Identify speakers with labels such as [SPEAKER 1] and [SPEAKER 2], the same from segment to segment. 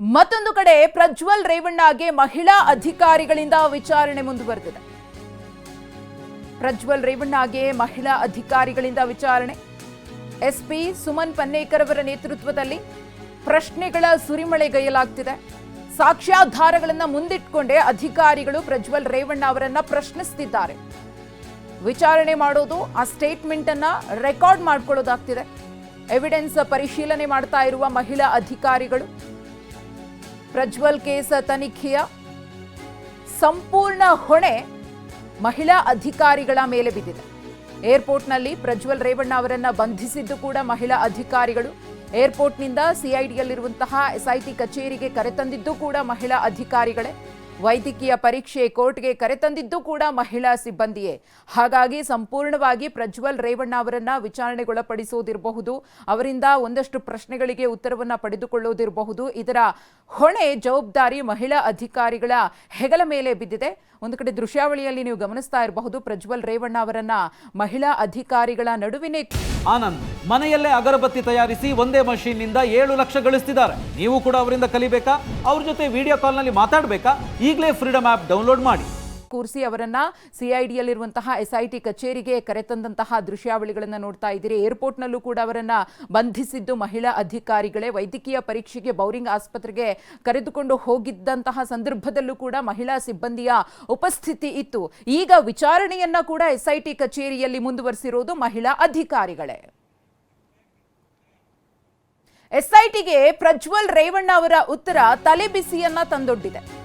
[SPEAKER 1] ಮತ್ತೊಂದು ಕಡೆ ಪ್ರಜ್ವಲ್ ರೇವಣ್ಣಗೆ ಮಹಿಳಾ ಅಧಿಕಾರಿಗಳಿಂದ ವಿಚಾರಣೆ ಮುಂದುವರೆದಿದೆ. ಪ್ರಜ್ವಲ್ ರೇವಣ್ಣಗೆ ಮಹಿಳಾ ಅಧಿಕಾರಿಗಳಿಂದ ವಿಚಾರಣೆ. ಎಸ್ಪಿ ಸುಮನ್ ಪನ್ನೇಕರ್ ಅವರ ನೇತೃತ್ವದಲ್ಲಿ ಪ್ರಶ್ನೆಗಳ ಸುರಿಮಳೆಗೈಯಲಾಗ್ತಿದೆ ಸಾಕ್ಷ್ಯಾಧಾರಗಳನ್ನು ಮುಂದಿಟ್ಕೊಂಡೇ ಅಧಿಕಾರಿಗಳು ಪ್ರಜ್ವಲ್ ರೇವಣ್ಣ ಅವರನ್ನ ಪ್ರಶ್ನಿಸ್ತಿದ್ದಾರೆ. ವಿಚಾರಣೆ ಮಾಡೋದು, ಆ ಸ್ಟೇಟ್ಮೆಂಟ್ ಅನ್ನ ರೆಕಾರ್ಡ್ ಮಾಡ್ಕೊಳ್ಳೋದಾಗ್ತಿದೆ. ಎವಿಡೆನ್ಸ್ ಪರಿಶೀಲನೆ ಮಾಡ್ತಾ ಇರುವ ಮಹಿಳಾ ಅಧಿಕಾರಿಗಳು ಪ್ರಜ್ವಲ್ ಕೇಸ್ ತನಿಖೆಯ ಸಂಪೂರ್ಣ ಹೊಣೆ ಮಹಿಳಾ ಅಧಿಕಾರಿಗಳ ಮೇಲೆ ಬಿದ್ದಿದೆ. ಏರ್ಪೋರ್ಟ್ನಲ್ಲಿ ಪ್ರಜ್ವಲ್ ರೇವಣ್ಣ ಅವರನ್ನು ಬಂಧಿಸಿದ್ದು ಕೂಡ ಮಹಿಳಾ ಅಧಿಕಾರಿಗಳು. ಏರ್ಪೋರ್ಟ್ನಿಂದ ಸಿಐಡಿಯಲ್ಲಿರುವಂತಹ ಎಸ್ಐಟಿ ಕಚೇರಿಗೆ ಕರೆತಂದಿದ್ದು ಕೂಡ ಮಹಿಳಾ ಅಧಿಕಾರಿಗಳೇ. ವೈದ್ಯಕೀಯ ಪರೀಕ್ಷೆ ಕೋರ್ಟ್ಗೆ ಕರೆತಂದಿದ್ದು ಕೂಡ ಮಹಿಳಾ ಸಿಬ್ಬಂದಿಯೇ. ಹಾಗಾಗಿ ಸಂಪೂರ್ಣವಾಗಿ ಪ್ರಜ್ವಲ್ ರೇವಣ್ಣ ಅವರನ್ನ ವಿಚಾರಣೆಗೊಳಪಡಿಸುವುದಿರಬಹುದು ಅವರಿಂದ ಒಂದಷ್ಟು ಪ್ರಶ್ನೆಗಳಿಗೆ ಉತ್ತರವನ್ನ ಪಡೆದುಕೊಳ್ಳುವುದಿರಬಹುದು ಇದರ ಹೊಣೆ ಜವಾಬ್ದಾರಿ ಮಹಿಳಾ ಅಧಿಕಾರಿಗಳ ಹೆಗಲ ಮೇಲೆ ಬಿದ್ದಿದೆ. ಒಂದು ಕಡೆ ದೃಶ್ಯಾವಳಿಯಲ್ಲಿ ನೀವು ಗಮನಿಸ್ತಾ ಇರಬಹುದು, ಪ್ರಜ್ವಲ್ ರೇವಣ್ಣ ಅವರನ್ನ ಮಹಿಳಾ ಅಧಿಕಾರಿಗಳ ನಡುವಿನೇ
[SPEAKER 2] ಆನಂದ್, ಮನೆಯಲ್ಲೇ ಅಗರಬತ್ತಿ ತಯಾರಿಸಿ ಒಂದೇ ಮಷೀನ್ನಿಂದ ಏಳು ಲಕ್ಷ ಗಳಿಸ್ತಿದ್ದಾರೆ. ನೀವು ಕೂಡ ಅವರಿಂದ ಕಲಿಬೇಕಾ? ಅವ್ರ ಜೊತೆ ವಿಡಿಯೋ ಕಾಲ್ನಲ್ಲಿ ಮಾತಾಡಬೇಕಾ? ಈಗಲೇ ಫ್ರೀಡಮ್ ಆಪ್ ಡೌನ್ಲೋಡ್ ಮಾಡಿ.
[SPEAKER 1] ಕೂರಿಸಿ ಅವರನ್ನ ಸಿಐಡಿಯಲ್ಲಿರುವಂತಹ ಎಸ್ಐಟಿ ಕಚೇರಿಗೆ ಕರೆತಂದಂತಹ ದೃಶ್ಯಾವಳಿಗಳನ್ನು ನೋಡ್ತಾ ಇದ್ದೀರಿ. ಏರ್ಪೋರ್ಟ್ನಲ್ಲೂ ಕೂಡ ಅವರನ್ನ ಬಂಧಿಸಿದ್ದು ಮಹಿಳಾ ಅಧಿಕಾರಿಗಳೇ. ವೈದ್ಯಕೀಯ ಪರೀಕ್ಷೆಗೆ ಬೌರಿಂಗ್ ಆಸ್ಪತ್ರೆಗೆ ಕರೆದುಕೊಂಡು ಹೋಗಿದ್ದಂತಹ ಸಂದರ್ಭದಲ್ಲೂ ಕೂಡ ಮಹಿಳಾ ಸಿಬ್ಬಂದಿಯ ಉಪಸ್ಥಿತಿ ಇತ್ತು. ಈಗ ವಿಚಾರಣೆಯನ್ನ ಕೂಡ ಎಸ್ಐಟಿ ಕಚೇರಿಯಲ್ಲಿ ಮುಂದುವರಿಸಿರೋದು ಮಹಿಳಾ ಅಧಿಕಾರಿಗಳೇ. ಎಸ್ಐಟಿಗೆ ಪ್ರಜ್ವಲ್ ರೇವಣ್ಣ ಅವರ ಉತ್ತರ ತಲೆಬಿಸಿಯನ್ನ ತಂದೊಡ್ಡಿದೆ.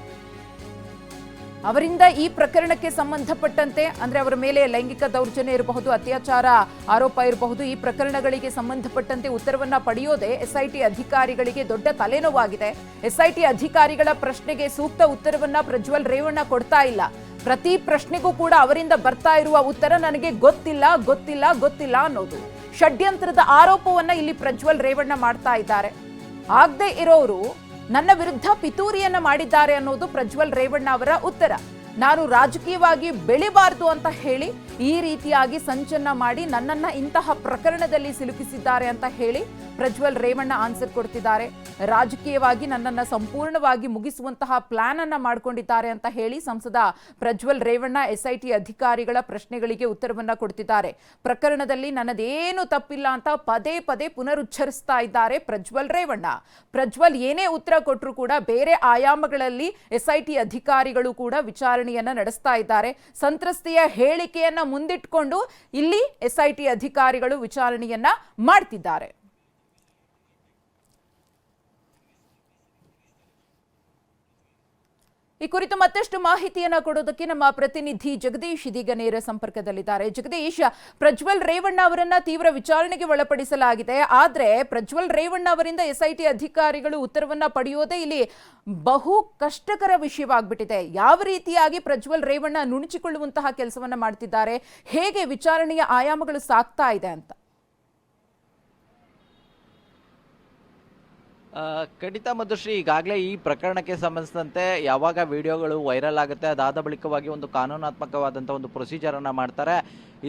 [SPEAKER 1] ಅವರಿಂದ ಈ ಪ್ರಕರಣಕ್ಕೆ ಸಂಬಂಧಪಟ್ಟಂತೆ, ಅಂದ್ರೆ ಅವರ ಮೇಲೆ ಲೈಂಗಿಕ ದೌರ್ಜನ್ಯ ಇರಬಹುದು, ಅತ್ಯಾಚಾರ ಆರೋಪ ಇರಬಹುದು, ಈ ಪ್ರಕರಣಗಳಿಗೆ ಸಂಬಂಧಪಟ್ಟಂತೆ ಉತ್ತರವನ್ನ ಪಡೆಯೋದೇ ಎಸ್ಐಟಿ ಅಧಿಕಾರಿಗಳಿಗೆ ದೊಡ್ಡ ತಲೆನೋವಾಗಿದೆ. ಎಸ್ಐಟಿ ಅಧಿಕಾರಿಗಳ ಪ್ರಶ್ನೆಗೆ ಸೂಕ್ತ ಉತ್ತರವನ್ನ ಪ್ರಜ್ವಲ್ ರೇವಣ್ಣ ಕೊಡ್ತಾ ಇಲ್ಲ. ಪ್ರತಿ ಪ್ರಶ್ನೆಗೂ ಕೂಡ ಅವರಿಂದ ಬರ್ತಾ ಇರುವ ಉತ್ತರ ನನಗೆ ಗೊತ್ತಿಲ್ಲ ಗೊತ್ತಿಲ್ಲ ಗೊತ್ತಿಲ್ಲ ಅನ್ನೋದು. ಷಡ್ಯಂತ್ರದ ಆರೋಪವನ್ನ ಇಲ್ಲಿ ಪ್ರಜ್ವಲ್ ರೇವಣ್ಣ ಮಾಡ್ತಾ ಇದ್ದಾರೆ. ಆಗದೆ ಇರೋರು ನನ್ನ ವಿರುದ್ಧ ಪಿತೂರಿಯನ್ನ ಮಾಡಿದ್ದಾರೆ ಅನ್ನೋದು ಪ್ರಜ್ವಲ್ ರೇವಣ್ಣ ಅವರ ಉತ್ತರ. ನಾನು ರಾಜಕೀಯವಾಗಿ ಬೆಳಿಬಾರ್ದು ಅಂತ ಹೇಳಿ ಈ ರೀತಿಯಾಗಿ ಸಂಚನ್ನ ಮಾಡಿ ನನ್ನನ್ನ ಇಂತಹ ಪ್ರಕರಣದಲ್ಲಿ ಸಿಲುಕಿಸಿದ್ದಾರೆ ಅಂತ ಹೇಳಿ ಪ್ರಜ್ವಲ್ ರೇವಣ್ಣ ಆನ್ಸರ್ ಕೊಡ್ತಿದ್ದಾರೆ. ರಾಜಕೀಯವಾಗಿ ನನ್ನನ್ನ ಸಂಪೂರ್ಣವಾಗಿ ಮುಗಿಸುವಂತಹ ಪ್ಲಾನ್ ಅನ್ನ ಮಾಡಿಕೊಂಡಿದ್ದಾರೆ ಅಂತ ಹೇಳಿ ಸಂಸದ ಪ್ರಜ್ವಲ್ ರೇವಣ್ಣ ಎಸ್ಐಟಿ ಅಧಿಕಾರಿಗಳ ಪ್ರಶ್ನೆಗಳಿಗೆ ಉತ್ತರವನ್ನ ಕೊಡ್ತಿದ್ದಾರೆ. ಪ್ರಕರಣದಲ್ಲಿ ನನ್ನದೇನು ತಪ್ಪಿಲ್ಲ ಅಂತ ಪದೇ ಪದೇ ಪುನರುಚ್ಚರಿಸ್ತಾ ಇದ್ದಾರೆ ಪ್ರಜ್ವಲ್ ರೇವಣ್ಣ. ಪ್ರಜ್ವಲ್ ಏನೇ ಉತ್ತರ ಕೊಟ್ಟರು ಕೂಡ ಬೇರೆ ಆಯಾಮಗಳಲ್ಲಿ ಎಸ್ಐಟಿ ಅಧಿಕಾರಿಗಳು ಕೂಡ ವಿಚಾರಣೆಯನ್ನ ನಡೆಸ್ತಾ ಇದ್ದಾರೆ. ಸಂತ್ರಸ್ತೆಯ ಹೇಳಿಕೆಯನ್ನ ಮುಂದಿಟ್ಕೊಂಡು ಇಲ್ಲಿ ಎಸ್ಐಟಿ ಅಧಿಕಾರಿಗಳು ವಿಚಾರಣೆಯನ್ನ ಮಾಡ್ತಿದ್ದಾರೆ. ಈ ಕುರಿತು ಮತ್ತಷ್ಟು ಮಾಹಿತಿಯನ್ನು ಕೊಡೋದಕ್ಕೆ ನಮ್ಮ ಪ್ರತಿನಿಧಿ ಜಗದೀಶ್ ಇದೀಗ ನೇರ ಸಂಪರ್ಕದಲ್ಲಿದ್ದಾರೆ. ಜಗದೀಶ್, ಪ್ರಜ್ವಲ್ ರೇವಣ್ಣ ಅವರನ್ನ ತೀವ್ರ ವಿಚಾರಣೆಗೆ ಒಳಪಡಿಸಲಾಗಿದೆ. ಆದ್ರೆ ಪ್ರಜ್ವಲ್ ರೇವಣ್ಣ ಅವರಿಂದ ಎಸ್ಐಟಿ ಅಧಿಕಾರಿಗಳು ಉತ್ತರವನ್ನ ಪಡೆಯೋದೇ ಇಲ್ಲಿ ಬಹು ಕಷ್ಟಕರ ವಿಷಯವಾಗ್ಬಿಟ್ಟಿದೆ. ಯಾವ ರೀತಿಯಾಗಿ ಪ್ರಜ್ವಲ್ ರೇವಣ್ಣ ನುಣುಚಿಕೊಳ್ಳುವಂತಹ ಕೆಲಸವನ್ನ ಮಾಡ್ತಿದ್ದಾರೆ? ಹೇಗೆ ವಿಚಾರಣೆಯ ಆಯಾಮಗಳು ಸಾಕ್ತಾ ಇದೆ ಅಂತ
[SPEAKER 3] ಆ, ಖಂಡಿತ ಮಧುಶ್ರೀ, ಈಗಾಗಲೇ ಈ ಪ್ರಕರಣಕ್ಕೆ ಸಂಬಂಧಿಸಿದಂತೆ ಯಾವಾಗ ವಿಡಿಯೋಗಳು ವೈರಲ್ ಆಗುತ್ತೆ, ಅದಾದ ಬಳಿಕವಾಗಿ ಒಂದು ಕಾನೂನಾತ್ಮಕವಾದಂಥ ಒಂದು ಪ್ರೊಸೀಜರನ್ನು ಮಾಡ್ತಾರೆ.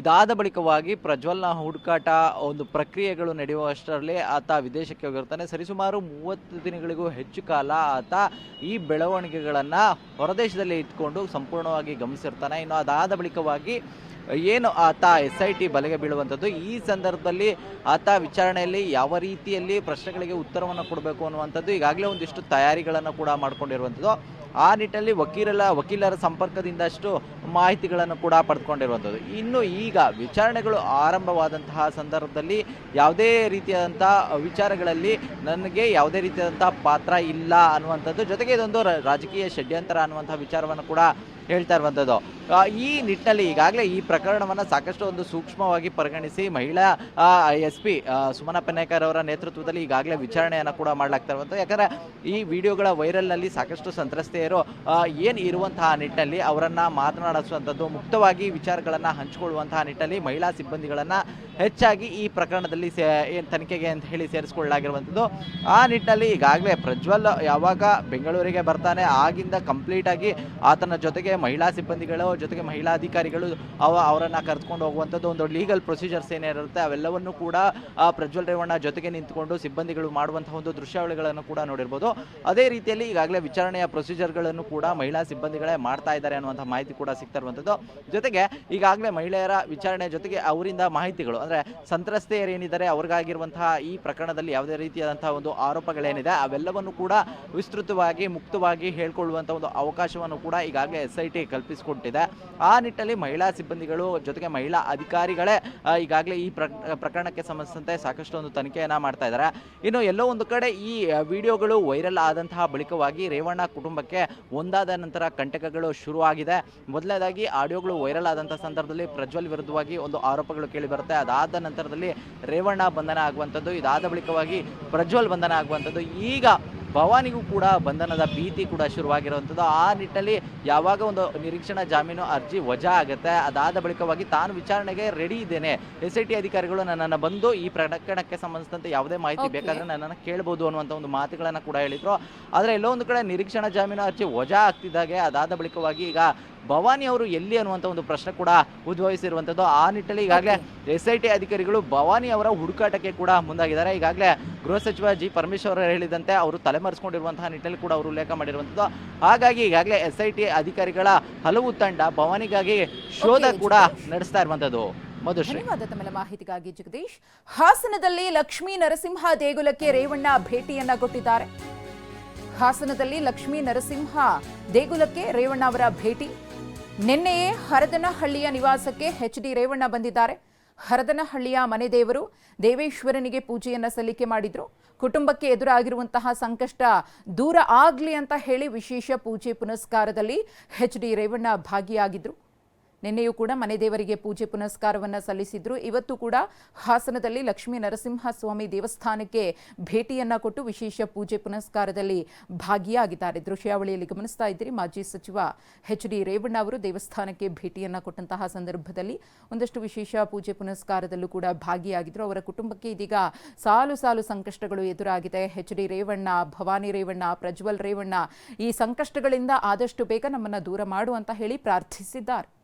[SPEAKER 3] ಇದಾದ ಬಳಿಕವಾಗಿ ಪ್ರಜ್ವಲ್ನ ಹುಡುಕಾಟ, ಒಂದು ಪ್ರಕ್ರಿಯೆಗಳು ನಡೆಯುವಷ್ಟರಲ್ಲಿ ಆತ ವಿದೇಶಕ್ಕೆ ಹೋಗಿರ್ತಾನೆ. ಸರಿಸುಮಾರು ಮೂವತ್ತು ದಿನಗಳಿಗೂ ಹೆಚ್ಚು ಕಾಲ ಆತ ಈ ಬೆಳವಣಿಗೆಗಳನ್ನು ಹೊರದೇಶದಲ್ಲಿ ಇಟ್ಕೊಂಡು ಸಂಪೂರ್ಣವಾಗಿ ಗಮನಿಸಿರ್ತಾನೆ. ಇನ್ನು ಅದಾದ ಬಳಿಕವಾಗಿ ಏನು ಆತ ಎಸ್ ಐ ಟಿ ಬಲೆಗೆ ಬೀಳುವಂಥದ್ದು? ಈ ಸಂದರ್ಭದಲ್ಲಿ ಆತ ವಿಚಾರಣೆಯಲ್ಲಿ ಯಾವ ರೀತಿಯಲ್ಲಿ ಪ್ರಶ್ನೆಗಳಿಗೆ ಉತ್ತರವನ್ನು ಕೊಡಬೇಕು ಅನ್ನುವಂಥದ್ದು, ಈಗಾಗಲೇ ಒಂದಿಷ್ಟು ತಯಾರಿಗಳನ್ನು ಕೂಡ ಮಾಡಿಕೊಂಡಿರುವಂಥದ್ದು. ಆ ನಿಟ್ಟಿನಲ್ಲಿ ವಕೀಲರ ವಕೀಲರ ಸಂಪರ್ಕದಿಂದಷ್ಟು ಮಾಹಿತಿಗಳನ್ನು ಕೂಡ ಪಡೆದುಕೊಂಡಿರುವಂಥದ್ದು ಇನ್ನು ಈಗ ವಿಚಾರಣೆಗಳು ಆರಂಭವಾದಂತಹ ಸಂದರ್ಭದಲ್ಲಿ ಯಾವುದೇ ರೀತಿಯಾದಂಥ ವಿಚಾರಗಳಲ್ಲಿ ನನಗೆ ಯಾವುದೇ ರೀತಿಯಾದಂಥ ಪಾತ್ರ ಇಲ್ಲ ಅನ್ನುವಂಥದ್ದು. ಜೊತೆಗೆ ಇದೊಂದು ರಾಜಕೀಯ ಷಡ್ಯಂತರ ಅನ್ನುವಂಥ ವಿಚಾರವನ್ನು ಕೂಡ ಹೇಳ್ತಾ ಇರುವಂಥದ್ದು ಈ ನಿಟ್ಟಿನಲ್ಲಿ ಈಗಾಗಲೇ ಈ ಪ್ರಕರಣವನ್ನು ಸಾಕಷ್ಟು ಒಂದು ಸೂಕ್ಷ್ಮವಾಗಿ ಪರಿಗಣಿಸಿ ಮಹಿಳಾ ಎಸ್ ಪಿ ಸುಮನ ಪನ್ನೇಕರ್ ಅವರ ನೇತೃತ್ವದಲ್ಲಿ ಈಗಾಗಲೇ ವಿಚಾರಣೆಯನ್ನು ಕೂಡ ಮಾಡಲಾಗ್ತಾ ಇರುವಂಥದ್ದು ಯಾಕಂದರೆ ಈ ವಿಡಿಯೋಗಳ ವೈರಲ್ನಲ್ಲಿ ಸಾಕಷ್ಟು ಸಂತ್ರಸ್ತೆಯರು ಏನು ಇರುವಂತಹ ನಿಟ್ಟಿನಲ್ಲಿ ಅವರನ್ನು ಮಾತನಾಡಿಸುವಂಥದ್ದು ಮುಕ್ತವಾಗಿ ವಿಚಾರಗಳನ್ನು ಹಂಚಿಕೊಳ್ಳುವಂತಹ ನಿಟ್ಟಿನಲ್ಲಿ ಮಹಿಳಾ ಸಿಬ್ಬಂದಿಗಳನ್ನು ಹೆಚ್ಚಾಗಿ ಈ ಪ್ರಕರಣದಲ್ಲಿ ಏನು ತನಿಖೆಗೆ ಅಂತ ಹೇಳಿ ಸೇರಿಸ್ಕೊಳ್ಳಲಾಗಿರುವಂಥದ್ದು. ಆ ನಿಟ್ಟಿನಲ್ಲಿ ಈಗಾಗಲೇ ಪ್ರಜ್ವಲ್ ಯಾವಾಗ ಬೆಂಗಳೂರಿಗೆ ಬರ್ತಾನೆ, ಆಗಿಂದ ಕಂಪ್ಲೀಟ್ ಆಗಿ ಆತನ ಜೊತೆಗೆ ಮಹಿಳಾ ಸಿಬ್ಬಂದಿಗಳು, ಜೊತೆಗೆ ಮಹಿಳಾ ಅಧಿಕಾರಿಗಳು ಅವ ಅವರನ್ನು ಕರೆದುಕೊಂಡು ಹೋಗುವಂಥದ್ದು ಒಂದು ಲೀಗಲ್ ಪ್ರೊಸೀಜರ್ಸ್ ಏನಿರುತ್ತೆ ಅವೆಲ್ಲವನ್ನು ಕೂಡ, ಆ, ಪ್ರಜ್ವಲ್ ರೇವಣ್ಣ ಜೊತೆಗೆ ನಿಂತುಕೊಂಡು ಸಿಬ್ಬಂದಿಗಳು ಮಾಡುವಂತಹ ಒಂದು ದೃಶ್ಯಾವಳಿಗಳನ್ನು ಕೂಡ ನೋಡಿರ್ಬೋದು. ಅದೇ ರೀತಿಯಲ್ಲಿ ಈಗಾಗಲೇ ವಿಚಾರಣೆಯ ಪ್ರೊಸೀಜರ್ಗಳನ್ನು ಕೂಡ ಮಹಿಳಾ ಸಿಬ್ಬಂದಿಗಳೇ ಮಾಡ್ತಾ ಇದ್ದಾರೆ ಅನ್ನುವಂಥ ಮಾಹಿತಿ ಕೂಡ ಸಿಗ್ತಾ ಇರುವಂಥದ್ದು. ಜೊತೆಗೆ ಈಗಾಗಲೇ ಮಹಿಳೆಯರ ವಿಚಾರಣೆ ಜೊತೆಗೆ ಅವರಿಂದ ಮಾಹಿತಿಗಳು ಅಂದರೆ ಸಂತ್ರಸ್ತೆಯರು ಏನಿದ್ದಾರೆ ಅವ್ರಿಗಾಗಿರುವಂತಹ ಈ ಪ್ರಕರಣದಲ್ಲಿ ಯಾವುದೇ ರೀತಿಯಾದಂತಹ ಒಂದು ಆರೋಪಗಳೇನಿದೆ, ಅವೆಲ್ಲವನ್ನು ಕೂಡ ವಿಸ್ತೃತವಾಗಿ, ಮುಕ್ತವಾಗಿ ಹೇಳ್ಕೊಳ್ಳುವಂತಹ ಒಂದು ಅವಕಾಶವನ್ನು ಕೂಡ ಈಗಾಗಲೇ ಎಸ್ ಐ ಟಿ ಕಲ್ಪಿಸಿಕೊಟ್ಟಿದೆ. ಆ ನಿಟ್ಟಿನಲ್ಲಿ ಮಹಿಳಾ ಸಿಬ್ಬಂದಿಗಳು ಜೊತೆಗೆ ಮಹಿಳಾ ಅಧಿಕಾರಿಗಳೇ ಈಗಾಗಲೇ ಈ ಪ್ರಕ್- ಪ್ರಕರಣಕ್ಕೆ ಸಂಬಂಧಿಸಿದಂತೆ ಸಾಕಷ್ಟು ಒಂದು ತನಿಖೆಯನ್ನ ಮಾಡ್ತಾ ಇದ್ದಾರೆ. ಇನ್ನು ಎಲ್ಲೋ ಒಂದು ಕಡೆ ಈ ವಿಡಿಯೋಗಳು ವೈರಲ್ ಆದಂತಹ ಬಳಿಕವಾಗಿ ರೇವಣ್ಣ ಕುಟುಂಬಕ್ಕೆ ಒಂದಾದ ನಂತರ ಕಂಟಕಗಳು ಶುರುವಾಗಿದೆ. ಮೊದಲನೇದಾಗಿ ಆಡಿಯೋಗಳು ವೈರಲ್ ಆದಂತಹ ಸಂದರ್ಭದಲ್ಲಿ ಪ್ರಜ್ವಲ್ ವಿರುದ್ಧವಾಗಿ ಒಂದು ಆರೋಪಗಳು ಕೇಳಿ ಬರುತ್ತೆ. ಅದಾದ ನಂತರದಲ್ಲಿ ರೇವಣ್ಣ ಬಂಧನ ಆಗುವಂಥದ್ದು ಇದಾದ ಬಳಿಕವಾಗಿ ಪ್ರಜ್ವಲ್ ಬಂಧನ ಆಗುವಂಥದ್ದು ಈಗ ಭವಾನಿಗೂ ಕೂಡ ಬಂಧನದ ಭೀತಿ ಕೂಡ ಶುರುವಾಗಿರುವಂಥದ್ದು. ಆ ನಿಟ್ಟಿನಲ್ಲಿ ಯಾವಾಗ ಒಂದು ನಿರೀಕ್ಷಣಾ ಜಾಮೀನು ಅರ್ಜಿ ವಜಾ ಆಗುತ್ತೆ ಅದಾದ ಬಳಿಕವಾಗಿ ತಾನು ವಿಚಾರಣೆಗೆ ರೆಡಿ ಇದ್ದೇನೆ. ಎಸ್ ಐ ಟಿ ಅಧಿಕಾರಿಗಳು ನನ್ನನ್ನು ಬಂದು ಈ ಪ್ರಕರಣಕ್ಕೆ ಸಂಬಂಧಿಸಿದಂತೆ ಯಾವುದೇ ಮಾಹಿತಿ
[SPEAKER 1] ಬೇಕಾದರೆ
[SPEAKER 3] ಬೇಕಾದ್ರೆ ನನ್ನನ್ನು ಕೇಳ್ಬೋದು ಅನ್ನುವಂಥ ಒಂದು ಮಾತುಗಳನ್ನು ಕೂಡ ಹೇಳಿದರು. ಆದರೆ ಎಲ್ಲೋ ಒಂದು ಕಡೆ ನಿರೀಕ್ಷಣಾ ಜಾಮೀನು ಅರ್ಜಿ ವಜಾ ಆಗ್ತಿದ್ದಾಗೆ ಅದಾದ ಬಳಿಕವಾಗಿ ಈಗ ಭವಾನಿ ಅವರು ಎಲ್ಲಿ ಅನ್ನುವಂಥ ಒಂದು ಪ್ರಶ್ನೆ ಕೂಡ ಉದ್ಭವಿಸಿರುವಂಥದ್ದು ಆ ನಿಟ್ಟಿನಲ್ಲಿ ಈಗಾಗಲೇ ಎಸ್ ಐ ಟಿ ಅಧಿಕಾರಿಗಳು ಭವಾನಿ ಅವರ ಹುಡುಕಾಟಕ್ಕೆ ಕೂಡ ಮುಂದಾಗಿದ್ದಾರೆ. ಈಗಾಗಲೇ ಗೃಹ ಸಚಿವ ಜಿ ಪರಮೇಶ್ವರ್ ಹೇಳಿದಂತೆ ಅವರು ತಲೆಮರೆಸ್ಕೊಂಡಿರುವಂತಹ ನಿಟ್ಟಿನಲ್ಲಿ ಕೂಡ ಅವರು ಉಲ್ಲೇಖ ಮಾಡಿರುವಂಥದ್ದು ಹಾಗಾಗಿ ಈಗಾಗಲೇ ಎಸ್ ಐ ಟಿ ಅಧಿಕಾರಿಗಳ ಹಲವು ತಂಡ ಭವಾನಿಗಾಗಿ ಶೋಧ ಕೂಡ ನಡೆಸ್ತಾ ಇರುವಂಥದ್ದು
[SPEAKER 1] ಧನ್ಯವಾದ ತಮ್ಮ ಮಾಹಿತಿಗಾಗಿ ಜಗದೀಶ್. ಹಾಸನದಲ್ಲಿ ಲಕ್ಷ್ಮೀ ನರಸಿಂಹ ದೇಗುಲಕ್ಕೆ ರೇವಣ್ಣ ಭೇಟಿಯನ್ನ ಕೊಟ್ಟಿದ್ದಾರೆ. ಹಾಸನದಲ್ಲಿ ಲಕ್ಷ್ಮೀ ನರಸಿಂಹ ದೇಗುಲಕ್ಕೆ ರೇವಣ್ಣ ಅವರ ಭೇಟಿ. ನಿನ್ನೆಯೇ ಹರದನಹಳ್ಳಿಯ ನಿವಾಸಕ್ಕೆ ಎಚ್ ಡಿ ರೇವಣ್ಣ ಬಂದಿದ್ದಾರೆ. ಹರದನಹಳ್ಳಿಯ ಮನೆ ದೇವರು ದೇವೇಶ್ವರನಿಗೆ ಪೂಜೆಯನ್ನ ಸಲ್ಲಿಕೆ ಮಾಡಿದ್ರು. ಕುಟುಂಬಕ್ಕೆ ಎದುರಾಗಿರುವಂತಹ ಸಂಕಷ್ಟ ದೂರ ಆಗ್ಲಿ ಅಂತ ಹೇಳಿ ವಿಶೇಷ ಪೂಜೆ ಪುನಸ್ಕಾರದಲ್ಲಿ ಎಚ್ ಡಿ ರೇವಣ್ಣ ಭಾಗಿಯಾಗಿದ್ರು. ನಿನ್ನೆಯೂ ಕೂಡ ಮನೆ ದೇವರಿಗೆ ಪೂಜೆ ಪುನಸ್ಕಾರವನ್ನು ಸಲ್ಲಿಸಿದ್ರು. ಇವತ್ತು ಕೂಡ ಹಾಸನದಲ್ಲಿ ಲಕ್ಷ್ಮೀ ನರಸಿಂಹಸ್ವಾಮಿ ದೇವಸ್ಥಾನಕ್ಕೆ ಭೇಟಿಯನ್ನ ಕೊಟ್ಟು ವಿಶೇಷ ಪೂಜೆ ಪುನಸ್ಕಾರದಲ್ಲಿ ಭಾಗಿಯಾಗಿದ್ದಾರೆ. ದೃಶ್ಯಾವಳಿಯಲ್ಲಿ ಗಮನಿಸ್ತಾ ಇದ್ದೀರಿ. ಮಾಜಿ ಸಚಿವ ಎಚ್ ಡಿ ರೇವಣ್ಣ ಅವರು ದೇವಸ್ಥಾನಕ್ಕೆ ಭೇಟಿಯನ್ನ ಕೊಟ್ಟಂತಹ ಸಂದರ್ಭದಲ್ಲಿ ಒಂದಷ್ಟು ವಿಶೇಷ ಪೂಜೆ ಪುನಸ್ಕಾರದಲ್ಲೂ ಕೂಡ ಭಾಗಿಯಾಗಿದ್ರು. ಅವರ ಕುಟುಂಬಕ್ಕೆ ಇದೀಗ ಸಾಲು ಸಾಲು ಸಂಕಷ್ಟಗಳು ಎದುರಾಗಿದೆ. ಎಚ್ ಡಿ ರೇವಣ್ಣ, ಭವಾನಿ ರೇವಣ್ಣ, ಪ್ರಜ್ವಲ್ ರೇವಣ್ಣ ಈ ಸಂಕಷ್ಟಗಳಿಂದ ಆದಷ್ಟು ಬೇಗ ನಮ್ಮನ್ನ ದೂರ ಮಾಡು ಅಂತ ಹೇಳಿ ಪ್ರಾರ್ಥಿಸಿದ್ದಾರೆ.